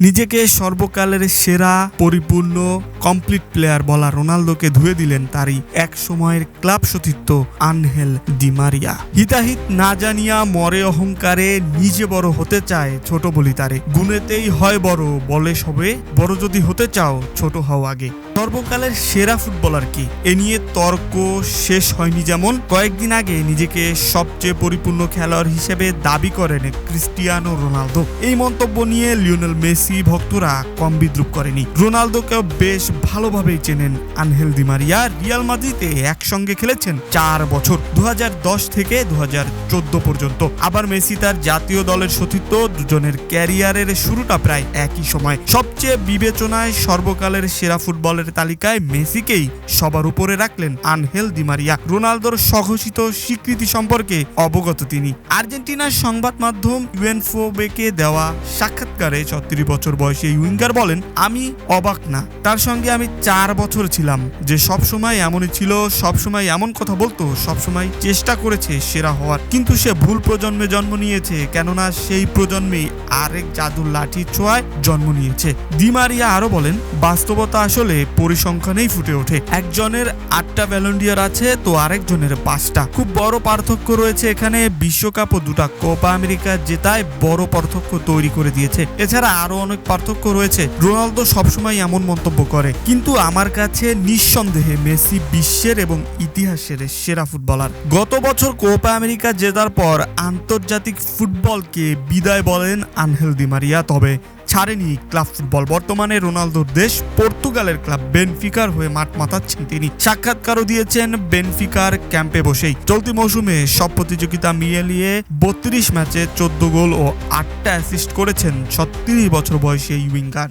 নিজেকে সর্বকালের সেরা, পরিপূর্ণ কমপ্লিট প্লেয়ার বলা রোনালদোকে ধুয়ে দিলেন তারই এক সময়ের ক্লাব সতীর্থ আনহেল ডিমারিয়া হিতাহিত না জানিয়া মরে অহংকারে নিজে বড় হতে চায় ছোট বলি তারে। গুণেতেই হয় বড়, বলে সবে। বড় যদি হতে চাও, ছোট হও আগে। সর্বকালের সেরা ফুটবলার কি? এ নিয়ে তর্ক শেষ হয়নি যেমন। কয়েকদিন আগে নিজেকে সবচেয়ে পরিপূর্ণ খেলোয়াড় হিসেবে দাবি করেন ক্রিস্টিয়ানো রোনালদো। এই মন্তব্য নিয়ে লিওনেল মেসি ভক্তরা কম বিদ্রুপ করেনি। রোনালদোকেও বেশ ভালোভাবেই চেনেন আনহেল দিমারিয়া রিয়াল মাদ্রিদে একসঙ্গে খেলেছেন চার বছর দু হাজার দশ থেকে দু হাজার চোদ্দ পর্যন্ত। আবার মেসি তার জাতীয় দলের সতীর্থ, দুজনের ক্যারিয়ারের শুরুটা প্রায় একই সময়। সবচেয়ে বিবেচনায় সর্বকালের সেরা ফুটবলের তালিকায় মেসিকেই সবার উপরে রাখলেন আনহেল দিমারিয়া রোনালদোর স্বঘোষিত স্বীকৃতি সম্পর্কে অবগত তিনি। আর্জেন্টিনার সংবাদ মাধ্যম ইউএনফোবেকে দেওয়া সাক্ষাৎকারে ছত্রিশ বছর বয়সী উইঙ্গার বলেন, আমি অবাক না। তার সঙ্গে আমি চার বছর ছিলাম। যে সবসময় এমনই ছিল সবসময় এমন কথা বলতো সবসময় চেষ্টা করেছে সেরা হওয়ার। কিন্তু সে ভুল প্রজন্মে জন্ম নিয়েছে, কেননা সেই প্রজন্মে আরেক জাদুর লাঠি ছোঁয়ায় জন্ম নিয়েছে। দিমারিয়া আরও বলেন, বাস্তবতা আসলে পরিসংখ্যানেই ফুটে ওঠে। একজনের আটটা ভ্যালেন্ডিয়ার আছে, তো আরেকজনের পাঁচটা। খুব বড় পার্থক্য রয়েছে এখানে। বিশ্বকাপ ও দুটা কোপা আমেরিকা জেতায় বড় পার্থক্য তৈরি করে দিয়েছে। এছাড়া আরও অনেক পার্থক্য রয়েছে। রোনালদো সবসময় এমন মন্তব্য করে। কিন্তু আমার কাছে নিঃসন্দেহে মেসি বিশ্বের এবং ইতিহাসের সেরা ফুটবলার। গত বছর কোপা আমেরিকা জেতার পর আন্তর্জাতিক ফুটবলকে বিদায় বলেন আনহেল দিমারিয়া তবে ছাড়েনি ক্লাব ফুটবল। বর্তমানে রোনালদোর দেশ পর্তুগালের ক্লাব বেনফিকার হয়ে মাঠ মাতাচ্ছেন তিনি। সাক্ষাৎকারও দিয়েছেন বেনফিকার ক্যাম্পে বসেই। চলতি মৌসুমে সব প্রতিযোগিতা মিলিয়ে বত্রিশ ম্যাচে চোদ্দ গোল ও আটটা অ্যাসিস্ট করেছেন ছত্রিশ বছর বয়সী এই উইঙ্গার।